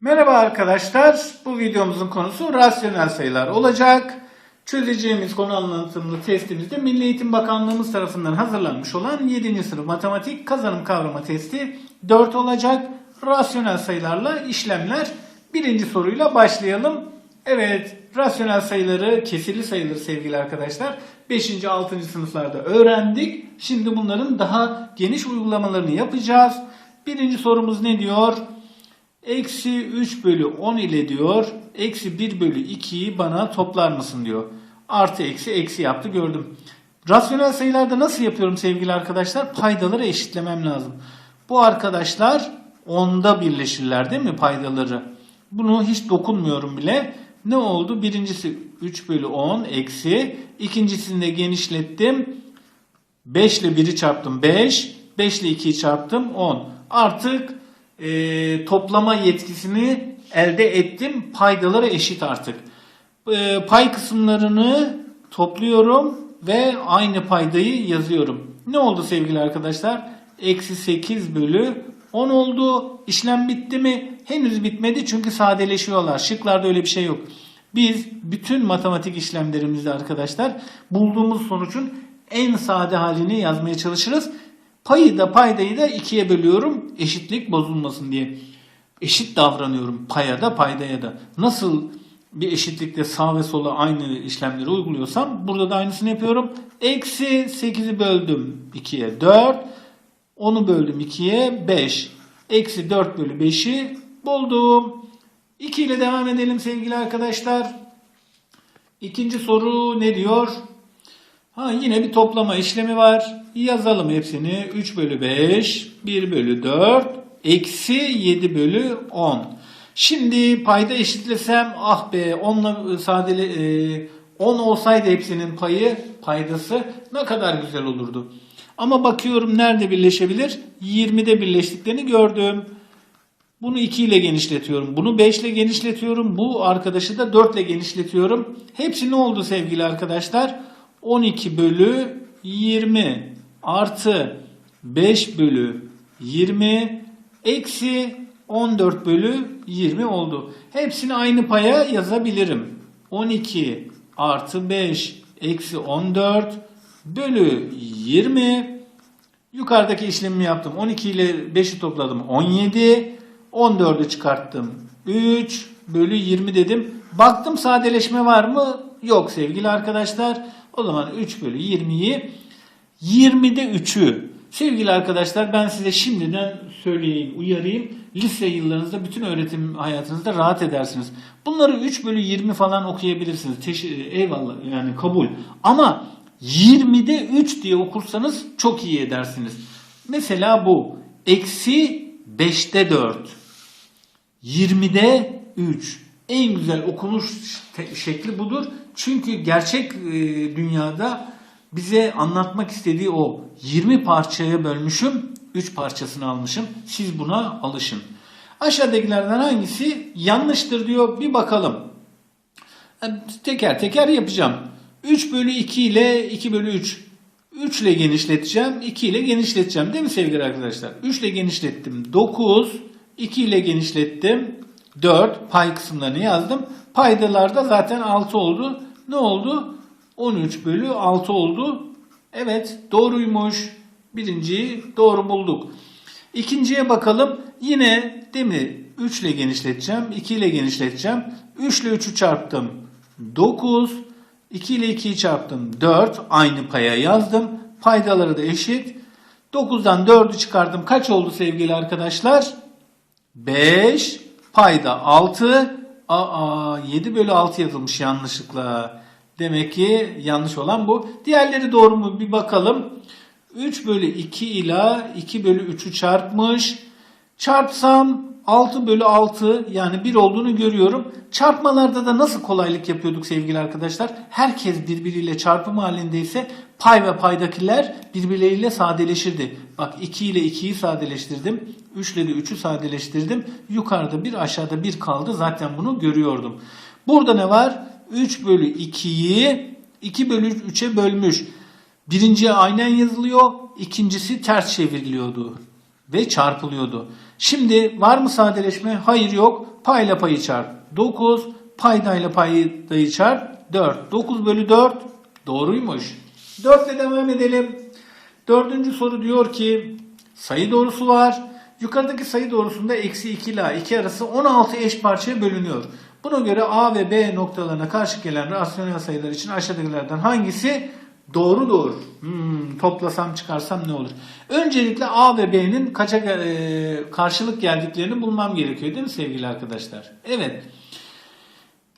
Merhaba arkadaşlar. Bu videomuzun konusu rasyonel sayılar olacak. Çözeceğimiz konu anlatımlı testimizde Milli Eğitim Bakanlığımız tarafından hazırlanmış olan 7. sınıf matematik kazanım kavrama testi 4 olacak. Rasyonel sayılarla işlemler. Birinci soruyla başlayalım. Evet, rasyonel sayıları kesirli sayılır sevgili arkadaşlar. 5. 6. sınıflarda öğrendik. Şimdi bunların daha geniş uygulamalarını yapacağız. Birinci sorumuz ne diyor? Eksi 3 bölü 10 ile diyor. Eksi 1 bölü 2'yi bana toplar mısın diyor. Artı eksi eksi yaptı gördüm. Rasyonel sayılarda nasıl yapıyorum sevgili arkadaşlar? Paydaları eşitlemem lazım. Bu arkadaşlar onda birleşirler değil mi paydaları? Bunu hiç dokunmuyorum bile. Ne oldu? Birincisi 3 bölü 10 eksi. İkincisini de genişlettim. 5 ile 1'i çarptım 5. 5 ile 2'yi çarptım 10. Artık e, toplama yetkisini elde ettim. Paydaları eşit artık. E, pay kısımlarını topluyorum ve aynı paydayı yazıyorum. Ne oldu sevgili arkadaşlar? Eksi 8 bölü 10 oldu. İşlem bitti mi? Henüz bitmedi çünkü sadeleşiyorlar. Şıklarda öyle bir şey yok. Biz bütün matematik işlemlerimizde arkadaşlar bulduğumuz sonucun en sade halini yazmaya çalışırız. Payı da paydayı da ikiye bölüyorum eşitlik bozulmasın diye. Eşit davranıyorum paya da paydaya da. Nasıl bir eşitlikte sağ ve sola aynı işlemleri uyguluyorsam burada da aynısını yapıyorum. Eksi 8'i böldüm 2'ye 4. 10'u böldüm 2'ye 5. Eksi 4 bölü 5'i buldum. 2 ile devam edelim sevgili arkadaşlar. İkinci soru ne diyor? Ha yine bir toplama işlemi var. Yazalım hepsini. 3 bölü 5, 1 bölü 4, eksi 7 bölü 10. Şimdi payda eşitlesem ah be 10'la sadele e, 10 olsaydı hepsinin payı paydası ne kadar güzel olurdu. Ama bakıyorum nerede birleşebilir? 20'de birleştiklerini gördüm. Bunu 2 ile genişletiyorum. Bunu 5 ile genişletiyorum. Bu arkadaşı da 4 ile genişletiyorum. Hepsi ne oldu sevgili arkadaşlar? 12 bölü 20 artı 5 bölü 20 eksi 14 bölü 20 oldu. Hepsini aynı paya yazabilirim. 12 artı 5 eksi 14 bölü 20 Yukarıdaki işlemimi yaptım. 12 ile 5'i topladım. 17. 14'ü çıkarttım. 3 bölü 20 dedim. Baktım sadeleşme var mı? Yok sevgili arkadaşlar. O zaman 3 bölü 20'yi 20'de 3'ü. Sevgili arkadaşlar ben size şimdiden söyleyeyim, uyarayım. Lise yıllarınızda bütün öğretim hayatınızda rahat edersiniz. Bunları 3 bölü 20 falan okuyabilirsiniz. Teş- eyvallah yani kabul. Ama 20'de 3 diye okursanız çok iyi edersiniz. Mesela bu. Eksi 5'te 4. 20'de 3. En güzel okunuş şekli budur. Çünkü gerçek e, dünyada bize anlatmak istediği o 20 parçaya bölmüşüm, 3 parçasını almışım. Siz buna alışın. Aşağıdakilerden hangisi yanlıştır diyor. Bir bakalım. Teker teker yapacağım. 3 bölü 2 ile 2 bölü 3. 3 ile genişleteceğim. 2 ile genişleteceğim. Değil mi sevgili arkadaşlar? 3 ile genişlettim. 9. 2 ile genişlettim. 4. Pay kısımlarını yazdım. Paydalarda zaten 6 oldu. Ne oldu? 13 bölü 6 oldu. Evet doğruymuş. Birinciyi doğru bulduk. İkinciye bakalım. Yine değil mi? 3 ile genişleteceğim. 2 ile genişleteceğim. 3 ile 3'ü çarptım. 9. 2 ile 2'yi çarptım. 4. Aynı paya yazdım. Paydaları da eşit. 9'dan 4'ü çıkardım. Kaç oldu sevgili arkadaşlar? 5. Payda 6. Aa 7 bölü 6 yazılmış yanlışlıkla. Demek ki yanlış olan bu. Diğerleri doğru mu bir bakalım. 3 bölü 2 ile 2 bölü 3'ü çarpmış. Çarpsam 6 bölü 6 yani 1 olduğunu görüyorum. Çarpmalarda da nasıl kolaylık yapıyorduk sevgili arkadaşlar? Herkes birbiriyle çarpım halindeyse pay ve paydakiler birbirleriyle sadeleşirdi. Bak 2 ile 2'yi sadeleştirdim. 3 ile de 3'ü sadeleştirdim. Yukarıda bir aşağıda bir kaldı. Zaten bunu görüyordum. Burada ne var? 3 bölü 2'yi 2 bölü 3'e bölmüş. Birinciye aynen yazılıyor. ikincisi ters çevriliyordu. ve çarpılıyordu. Şimdi var mı sadeleşme? Hayır yok. Payla payı çarp. 9 paydayla paydayı çarp 4. 9 bölü 4 doğruymuş. 4 ile devam edelim. Dördüncü soru diyor ki sayı doğrusu var. Yukarıdaki sayı doğrusunda eksi 2 ile 2 arası 16 eş parçaya bölünüyor. Buna göre A ve B noktalarına karşı gelen rasyonel sayılar için aşağıdakilerden hangisi doğrudur? Hmm, toplasam çıkarsam ne olur? Öncelikle A ve B'nin kaça e, karşılık geldiklerini bulmam gerekiyor değil mi sevgili arkadaşlar? Evet.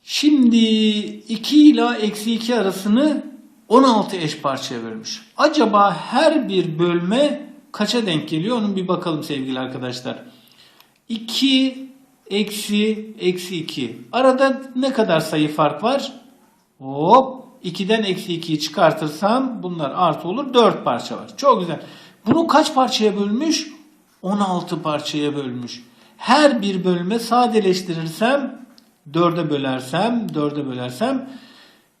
Şimdi 2 ile eksi 2 arasını 16 eş parçaya bölmüş. Acaba her bir bölme kaça denk geliyor? Onun bir bakalım sevgili arkadaşlar. 2 eksi eksi 2. Arada ne kadar sayı fark var? Hop 2'den eksi 2'yi çıkartırsam bunlar artı olur 4 parça var. Çok güzel. Bunu kaç parçaya bölmüş? 16 parçaya bölmüş. Her bir bölme sadeleştirirsem 4'e bölersem 4'e bölersem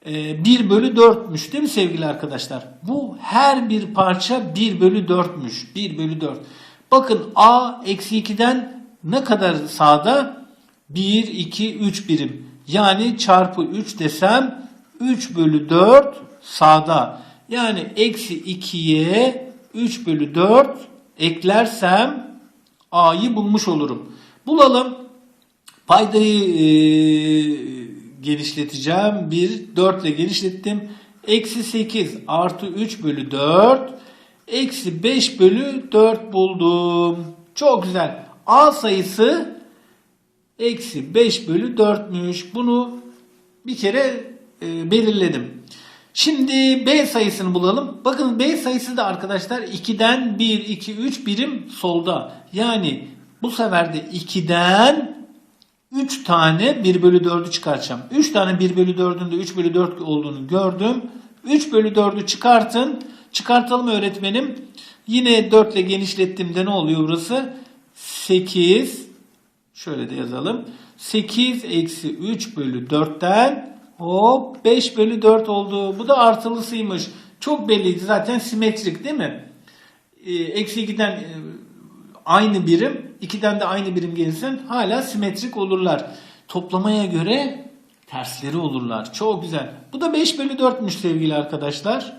e, 1 bölü 4'müş değil mi sevgili arkadaşlar? Bu her bir parça 1 bölü 4'müş. 1 bölü 4. Bakın A eksi 2'den ne kadar sağda? 1, 2, 3 birim. Yani çarpı 3 desem 3 bölü 4 sağda. Yani eksi 2'ye 3 bölü 4 eklersem A'yı bulmuş olurum. Bulalım. Paydayı e, genişleteceğim. 1, 4 ile genişlettim. Eksi 8 artı 3 bölü 4. Eksi 5 bölü 4 buldum. Çok güzel. A sayısı eksi 5 bölü 4'müş. Bunu bir kere e, belirledim. Şimdi B sayısını bulalım. Bakın B sayısı da arkadaşlar 2'den 1, 2, 3 birim solda. Yani bu sefer de 2'den 3 tane 1 bölü 4'ü çıkartacağım. 3 tane 1 bölü 4'ün de 3 bölü 4 olduğunu gördüm. 3 bölü 4'ü çıkartın. Çıkartalım öğretmenim. Yine 4 ile genişlettiğimde ne oluyor burası? 8 şöyle de yazalım. 8 eksi 3 bölü 4'ten hop 5 bölü 4 oldu. Bu da artılısıymış. Çok belliydi zaten simetrik değil mi? Ee, eksi 2'den e, aynı birim, 2'den de aynı birim gelirsen hala simetrik olurlar. Toplamaya göre tersleri olurlar. Çok güzel. Bu da 5 bölü 4'müş sevgili arkadaşlar.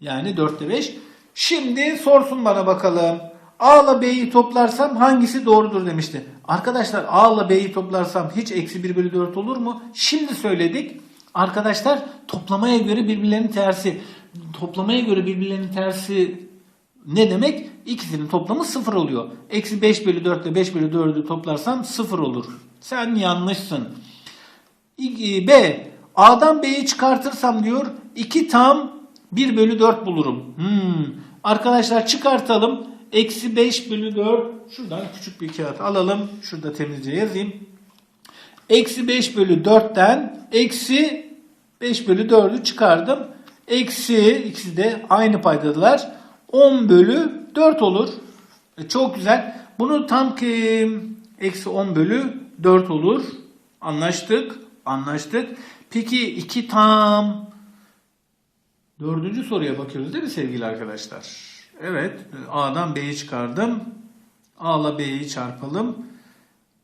Yani 4'te 5. Şimdi sorsun bana bakalım. A ile B'yi toplarsam hangisi doğrudur demişti. Arkadaşlar A ile B'yi toplarsam hiç eksi 1 bölü 4 olur mu? Şimdi söyledik. Arkadaşlar toplamaya göre birbirlerinin tersi. Toplamaya göre birbirlerinin tersi ne demek? İkisinin toplamı 0 oluyor. Eksi 5 bölü 4 ile 5 bölü 4'ü toplarsam 0 olur. Sen yanlışsın. B. A'dan B'yi çıkartırsam diyor 2 tam 1 bölü 4 bulurum. Hmm. Arkadaşlar çıkartalım. Eksi 5 bölü 4. Şuradan küçük bir kağıt alalım. Şurada temizce yazayım. Eksi 5 bölü 4'ten eksi 5 bölü 4'ü çıkardım. Eksi ikisi de aynı paydadılar. 10 bölü 4 olur. E, çok güzel. Bunu tam ki eksi 10 bölü 4 olur. Anlaştık. Anlaştık. Peki 2 tam dördüncü soruya bakıyoruz değil mi sevgili arkadaşlar? Evet. A'dan B'yi çıkardım. A ile B'yi çarpalım.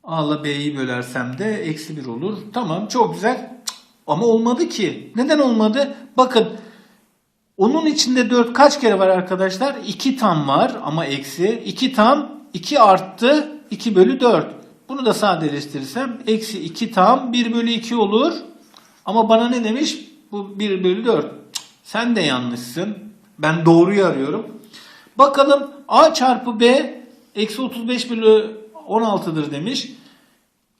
A ile B'yi bölersem de eksi 1 olur. Tamam çok güzel. Ama olmadı ki. Neden olmadı? Bakın onun içinde 4 kaç kere var arkadaşlar? 2 tam var ama eksi. 2 tam 2 arttı 2 bölü 4. Bunu da sadeleştirirsem eksi 2 tam 1 bölü 2 olur. Ama bana ne demiş? Bu 1 bölü 4. Sen de yanlışsın. Ben doğruyu arıyorum. Bakalım A çarpı B eksi 35 bölü 16'dır demiş.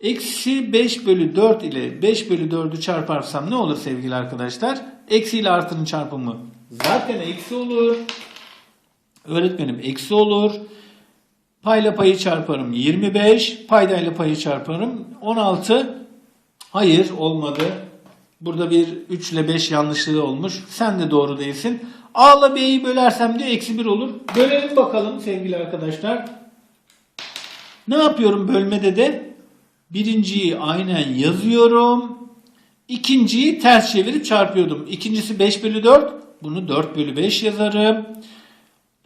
Eksi 5 bölü 4 ile 5 bölü 4'ü çarparsam ne olur sevgili arkadaşlar? Eksi ile artının çarpımı zaten eksi olur. Öğretmenim eksi olur. Payla payı çarparım 25. Paydayla payı çarparım 16. Hayır olmadı. Burada bir 3 ile 5 yanlışlığı olmuş. Sen de doğru değilsin. A ile B'yi bölersem de eksi 1 olur. Bölelim bakalım sevgili arkadaşlar. Ne yapıyorum bölmede de? Birinciyi aynen yazıyorum. İkinciyi ters çevirip çarpıyordum. İkincisi 5 bölü 4. Bunu 4 bölü 5 yazarım.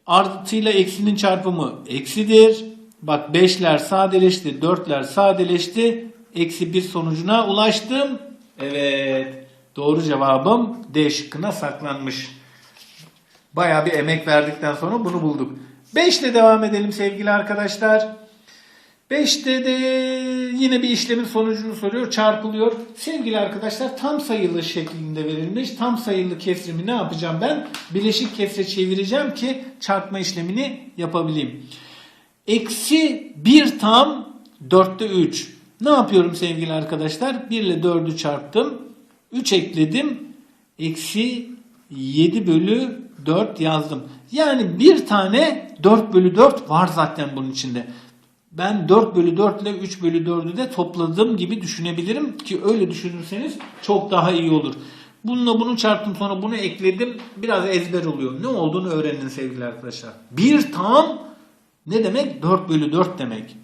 Artıyla eksinin çarpımı eksidir. Bak 5'ler sadeleşti, 4'ler sadeleşti. Eksi 1 sonucuna ulaştım. Evet. Doğru cevabım D şıkkına saklanmış. Bayağı bir emek verdikten sonra bunu bulduk. 5 ile devam edelim sevgili arkadaşlar. 5'te de yine bir işlemin sonucunu soruyor. Çarpılıyor. Sevgili arkadaşlar tam sayılı şeklinde verilmiş. Tam sayılı kesrimi ne yapacağım ben? Bileşik kesre çevireceğim ki çarpma işlemini yapabileyim. Eksi 1 tam 4'te 3. Ne yapıyorum sevgili arkadaşlar? 1 ile 4'ü çarptım. 3 ekledim. Eksi 7 bölü 4 yazdım. Yani bir tane 4 bölü 4 var zaten bunun içinde. Ben 4 bölü 4 ile 3 bölü 4'ü de topladığım gibi düşünebilirim ki öyle düşünürseniz çok daha iyi olur. Bununla bunu çarptım sonra bunu ekledim. Biraz ezber oluyor. Ne olduğunu öğrenin sevgili arkadaşlar. Bir tam ne demek? 4 bölü 4 demek.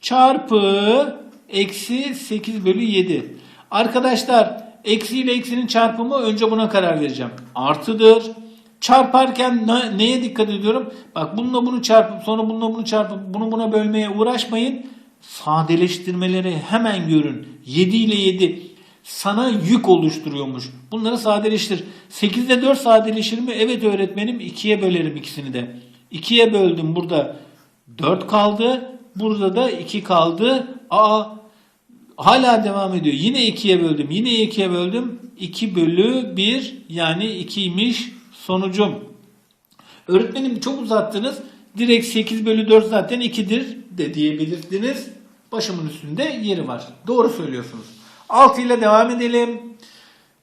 Çarpı eksi 8 bölü 7. Arkadaşlar eksi ile eksinin çarpımı önce buna karar vereceğim. Artıdır. Çarparken ne- neye dikkat ediyorum? Bak bununla bunu çarpıp sonra bununla bunu çarpıp bunu buna bölmeye uğraşmayın. Sadeleştirmeleri hemen görün. 7 ile 7 sana yük oluşturuyormuş. Bunları sadeleştir. 8 ile 4 sadeleşir mi? Evet öğretmenim 2'ye bölerim ikisini de. 2'ye böldüm burada 4 kaldı. Burada da 2 kaldı. Aa hala devam ediyor. Yine 2'ye böldüm. Yine 2'ye böldüm. 2 bölü 1 yani 2'ymiş sonucum. Öğretmenim çok uzattınız. Direkt 8 bölü 4 zaten 2'dir de diyebilirsiniz. Başımın üstünde yeri var. Doğru söylüyorsunuz. 6 ile devam edelim.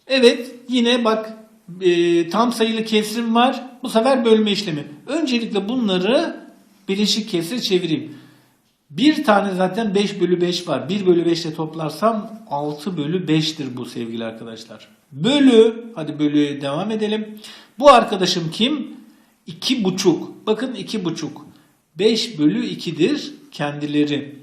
Evet yine bak e, tam sayılı kesrim var. Bu sefer bölme işlemi. Öncelikle bunları bileşik kesre çevireyim. Bir tane zaten 5 bölü 5 var. 1 bölü 5 ile toplarsam 6 bölü 5'tir bu sevgili arkadaşlar. Bölü, hadi bölüye devam edelim. Bu arkadaşım kim? 2,5. Bakın 2,5. 5 bölü 2'dir kendileri.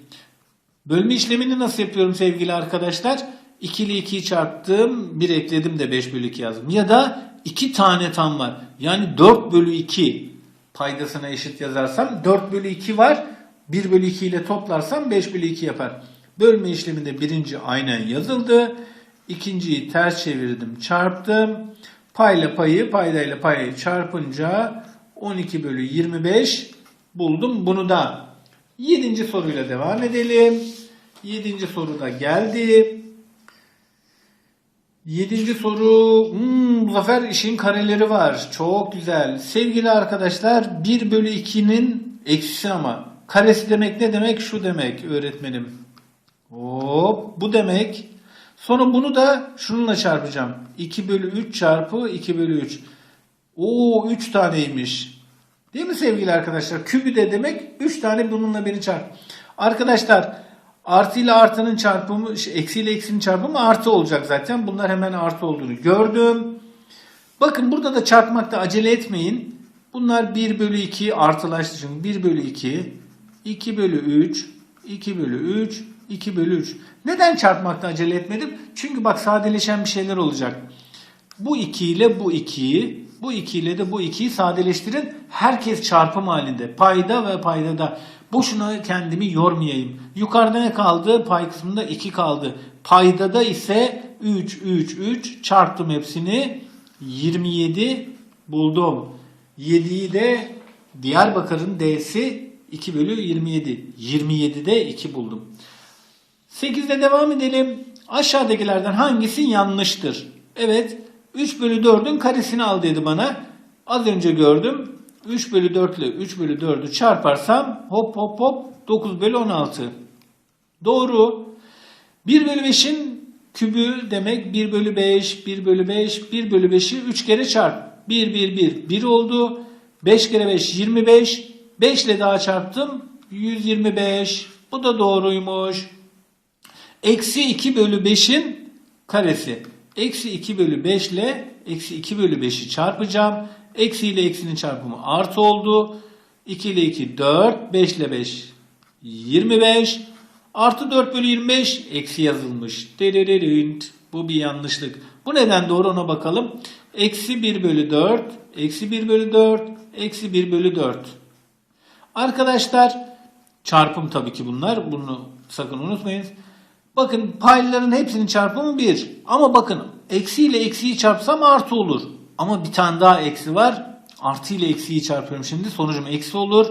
Bölme işlemini nasıl yapıyorum sevgili arkadaşlar? 2 ile 2'yi çarptım. 1 ekledim de 5 bölü 2 yazdım. Ya da 2 tane tam var. Yani 4 bölü 2 paydasına eşit yazarsam 4 bölü 2 var. 1 bölü 2 ile toplarsam 5 bölü 2 yapar. Bölme işleminde birinci aynen yazıldı. İkinciyi ters çevirdim çarptım. Payla payı paydayla payı çarpınca 12 bölü 25 buldum bunu da. Yedinci soruyla devam edelim. Yedinci soru da geldi. Yedinci soru. Hmm, bu sefer işin kareleri var. Çok güzel. Sevgili arkadaşlar 1 bölü 2'nin eksisi ama. Karesi demek ne demek? Şu demek öğretmenim. Hop bu demek. Sonra bunu da şununla çarpacağım. 2 bölü 3 çarpı 2 bölü 3. Oo 3 taneymiş. Değil mi sevgili arkadaşlar? Kübü de demek 3 tane bununla beni çarp. Arkadaşlar artı ile artının çarpımı, şey, eksi ile eksinin çarpımı artı olacak zaten. Bunlar hemen artı olduğunu gördüm. Bakın burada da çarpmakta acele etmeyin. Bunlar 1 bölü 2 artılaştı şimdi. 1 bölü 2, 2 bölü 3, 2 bölü 3, 2 bölü 3. Neden çarpmakta acele etmedim? Çünkü bak sadeleşen bir şeyler olacak. Bu 2 ile bu 2'yi, bu 2 ile de bu 2'yi sadeleştirin. Herkes çarpım halinde. Payda ve paydada. Boşuna kendimi yormayayım. Yukarıda ne kaldı? Pay kısmında 2 kaldı. Paydada ise 3, 3, 3 çarptım hepsini. 27 buldum. 7'yi de Diyarbakır'ın D'si 2 bölü 27. 27'de 2 buldum. 8'de devam edelim. Aşağıdakilerden hangisi yanlıştır? Evet. 3 bölü 4'ün karesini al dedi bana. Az önce gördüm. 3 bölü 4 ile 3 bölü 4'ü çarparsam hop hop hop 9 bölü 16. Doğru. 1 bölü 5'in kübü demek 1 bölü 5, 1 bölü 5, 1 bölü 5'i 3 kere çarp. 1, 1, 1, 1 oldu. 5 kere 5, 25. 5 ile daha çarptım. 125. Bu da doğruymuş. Eksi 2 bölü 5'in karesi. Eksi 2 bölü 5 ile eksi 2 bölü 5'i çarpacağım. Eksi ile eksinin çarpımı artı oldu. 2 ile 2 4. 5 ile 5 25. Artı 4 bölü 25 eksi yazılmış. Derererint. Bu bir yanlışlık. Bu neden doğru ona bakalım. Eksi 1 bölü 4. Eksi 1 bölü 4. Eksi 1 bölü 4. Arkadaşlar çarpım tabii ki bunlar. Bunu sakın unutmayın. Bakın payların hepsinin çarpımı 1. Ama bakın eksi ile eksiyi çarpsam artı olur. Ama bir tane daha eksi var. Artı ile eksiyi çarpıyorum şimdi. Sonucum eksi olur.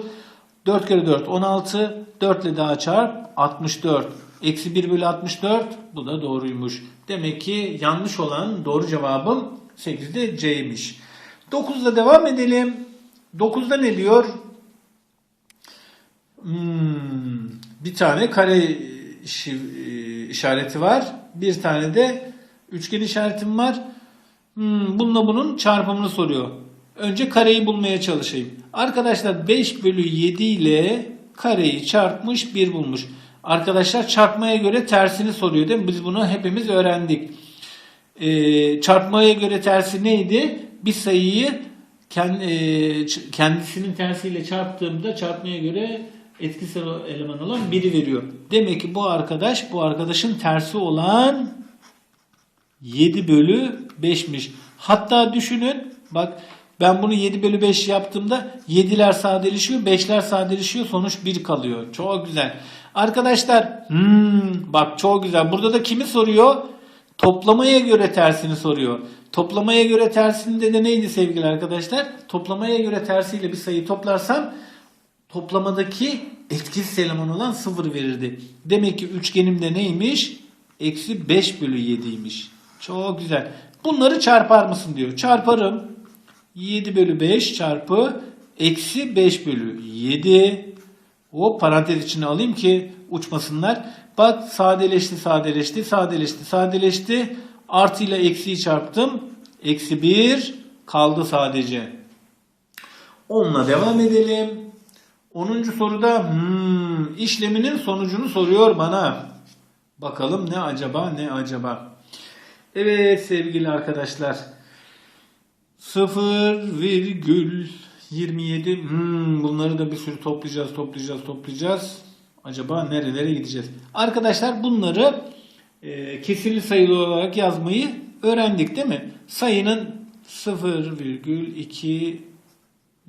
4 kere 4 16. 4 ile daha çarp 64. Eksi 1 bölü 64. Bu da doğruymuş. Demek ki yanlış olan doğru cevabım 8'de C'ymiş. 9'da devam edelim. 9'da ne diyor? Hmm, bir tane kare e, işareti var. Bir tane de üçgen işaretim var. Hmm, bununla bunun çarpımını soruyor. Önce kareyi bulmaya çalışayım. Arkadaşlar 5 bölü 7 ile kareyi çarpmış 1 bulmuş. Arkadaşlar çarpmaya göre tersini soruyor değil mi? Biz bunu hepimiz öğrendik. Ee, çarpmaya göre tersi neydi? Bir sayıyı e, kendisinin tersiyle çarptığımda çarpmaya göre etkisel eleman olan biri veriyor. Demek ki bu arkadaş bu arkadaşın tersi olan 7 bölü 5'miş. Hatta düşünün bak ben bunu 7 bölü 5 yaptığımda 7'ler sadeleşiyor 5'ler sadeleşiyor sonuç 1 kalıyor. Çok güzel. Arkadaşlar hmm, bak çok güzel. Burada da kimi soruyor? Toplamaya göre tersini soruyor. Toplamaya göre tersinde de neydi sevgili arkadaşlar? Toplamaya göre tersiyle bir sayıyı toplarsam toplamadaki etkisiz eleman olan 0 verirdi. Demek ki üçgenimde neymiş? Eksi 5 bölü 7'ymiş. Çok güzel. Bunları çarpar mısın diyor. Çarparım. 7 bölü 5 çarpı eksi 5 bölü 7. O parantez içine alayım ki uçmasınlar. Bak sadeleşti sadeleşti sadeleşti sadeleşti. Artı ile eksiyi çarptım. Eksi 1 kaldı sadece. 10'la devam edelim. 10. soruda hmm, işleminin sonucunu soruyor bana. Bakalım ne acaba ne acaba. Evet sevgili arkadaşlar. 0,27 hmm, bunları da bir sürü toplayacağız toplayacağız toplayacağız. Acaba nerelere gideceğiz? Arkadaşlar bunları e, kesirli sayılı olarak yazmayı öğrendik değil mi? Sayının 0,2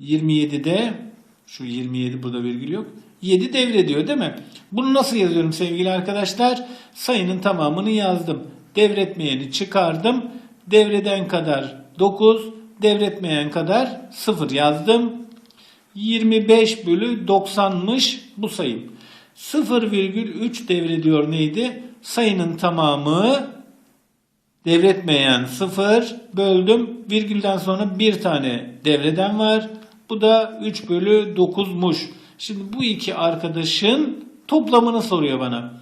27'de şu 27 burada virgül yok. 7 devrediyor değil mi? Bunu nasıl yazıyorum sevgili arkadaşlar? Sayının tamamını yazdım. Devretmeyeni çıkardım. Devreden kadar 9, devretmeyen kadar 0 yazdım. 25 bölü 90'mış bu sayım. 0,3 devrediyor neydi? Sayının tamamı devretmeyen 0 böldüm. Virgülden sonra bir tane devreden var. Bu da 3 bölü 9'muş. Şimdi bu iki arkadaşın toplamını soruyor bana.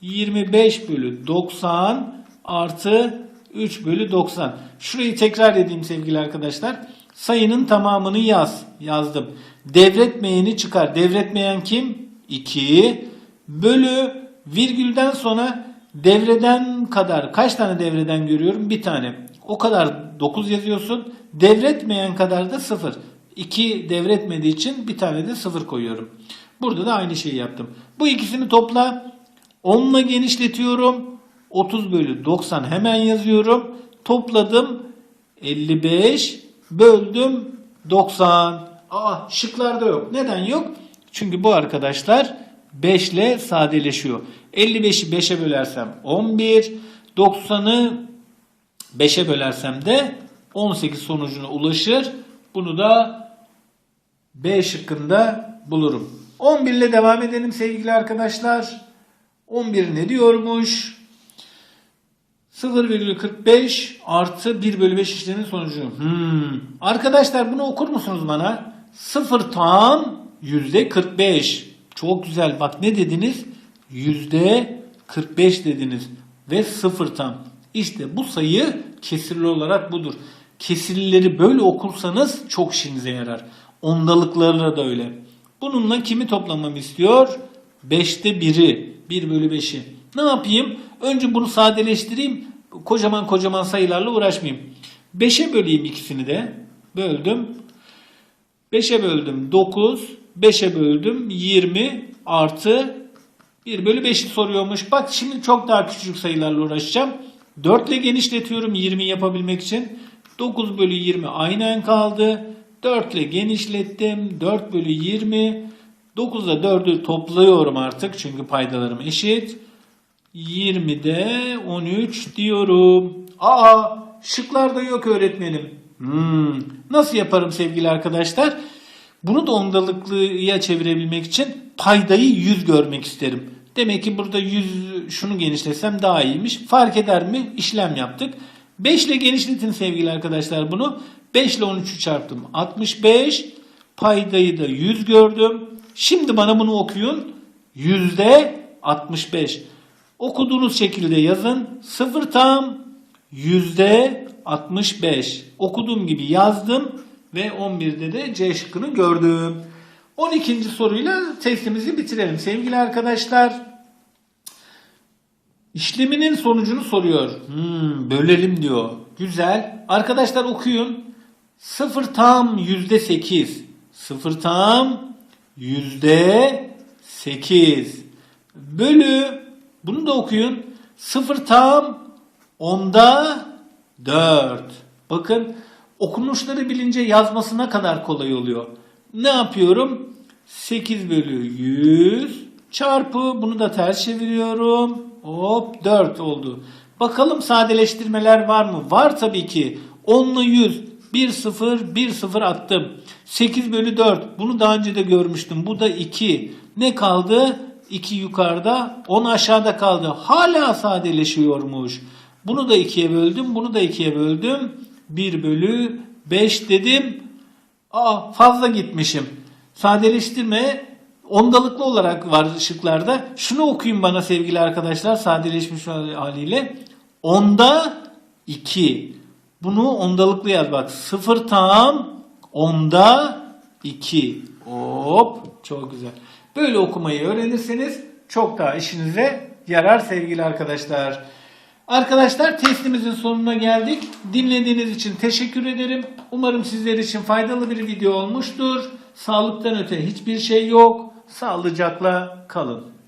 25 bölü 90 artı 3 bölü 90. Şurayı tekrar edeyim sevgili arkadaşlar. Sayının tamamını yaz. Yazdım. Devretmeyeni çıkar. Devretmeyen kim? 2 bölü virgülden sonra devreden kadar kaç tane devreden görüyorum? Bir tane. O kadar 9 yazıyorsun. Devretmeyen kadar da 0. 2 devretmediği için bir tane de 0 koyuyorum. Burada da aynı şeyi yaptım. Bu ikisini topla. 10 ile genişletiyorum. 30 bölü 90 hemen yazıyorum. Topladım. 55 böldüm 90. Aa şıklarda yok. Neden yok? Çünkü bu arkadaşlar 5 ile sadeleşiyor. 55'i 5'e bölersem 11. 90'ı 5'e bölersem de 18 sonucuna ulaşır. Bunu da B şıkkında bulurum. 11 ile devam edelim sevgili arkadaşlar. 11 ne diyormuş? 0,45 artı 1 bölü 5 işlemin sonucu. Hmm. Arkadaşlar bunu okur musunuz bana? 0 tam yüzde 45. Çok güzel. Bak ne dediniz? Yüzde 45 dediniz. Ve 0 tam. İşte bu sayı kesirli olarak budur. Kesirlileri böyle okursanız çok işinize yarar. Ondalıklarla da öyle. Bununla kimi toplamamı istiyor? 5'te 1'i. 1 bölü 5'i. Ne yapayım? Önce bunu sadeleştireyim. Kocaman kocaman sayılarla uğraşmayayım. 5'e böleyim ikisini de. Böldüm. 5'e böldüm 9. 5'e böldüm 20 artı 1 bölü 5'i soruyormuş. Bak şimdi çok daha küçük sayılarla uğraşacağım. 4 ile genişletiyorum 20 yapabilmek için. 9 bölü 20 aynen kaldı. 4 ile genişlettim. 4 bölü 20. 9 ile 4'ü topluyorum artık çünkü paydalarım eşit. 20'de 13 diyorum. Aa şıklarda yok öğretmenim. Hmm, nasıl yaparım sevgili arkadaşlar? Bunu da ondalıklıya çevirebilmek için paydayı 100 görmek isterim. Demek ki burada 100 şunu genişletsem daha iyiymiş. Fark eder mi? İşlem yaptık. 5 ile genişletin sevgili arkadaşlar bunu. 5 ile 13'ü çarptım. 65. Paydayı da 100 gördüm. Şimdi bana bunu okuyun. Yüzde 65. Okuduğunuz şekilde yazın. 0 tam yüzde 65. Okuduğum gibi yazdım ve 11'de de C şıkkını gördüm. 12. soruyla testimizi bitirelim. Sevgili arkadaşlar, işleminin sonucunu soruyor. Hmm, bölelim diyor. Güzel. Arkadaşlar okuyun. 0 tam yüzde 8. 0 tam yüzde 8. Bölü bunu da okuyun. 0 tam onda 4. Bakın okunuşları bilince yazması ne kadar kolay oluyor. Ne yapıyorum? 8 bölü 100 çarpı bunu da ters çeviriyorum. Hop 4 oldu. Bakalım sadeleştirmeler var mı? Var tabii ki. 10 ile 100 1 0 1 0 attım. 8 bölü 4 bunu daha önce de görmüştüm. Bu da 2. Ne kaldı? 2 yukarıda 10 aşağıda kaldı. Hala sadeleşiyormuş. Bunu da 2'ye böldüm. Bunu da 2'ye böldüm. 1 bölü 5 dedim. Aa fazla gitmişim. Sadeleştirme ondalıklı olarak var şıklarda. Şunu okuyun bana sevgili arkadaşlar sadeleşmiş haliyle. Onda 2. Bunu ondalıklı yaz bak. 0 tam onda 2. Hop çok güzel. Böyle okumayı öğrenirseniz çok daha işinize yarar sevgili arkadaşlar. Arkadaşlar testimizin sonuna geldik. Dinlediğiniz için teşekkür ederim. Umarım sizler için faydalı bir video olmuştur. Sağlıktan öte hiçbir şey yok. Sağlıcakla kalın.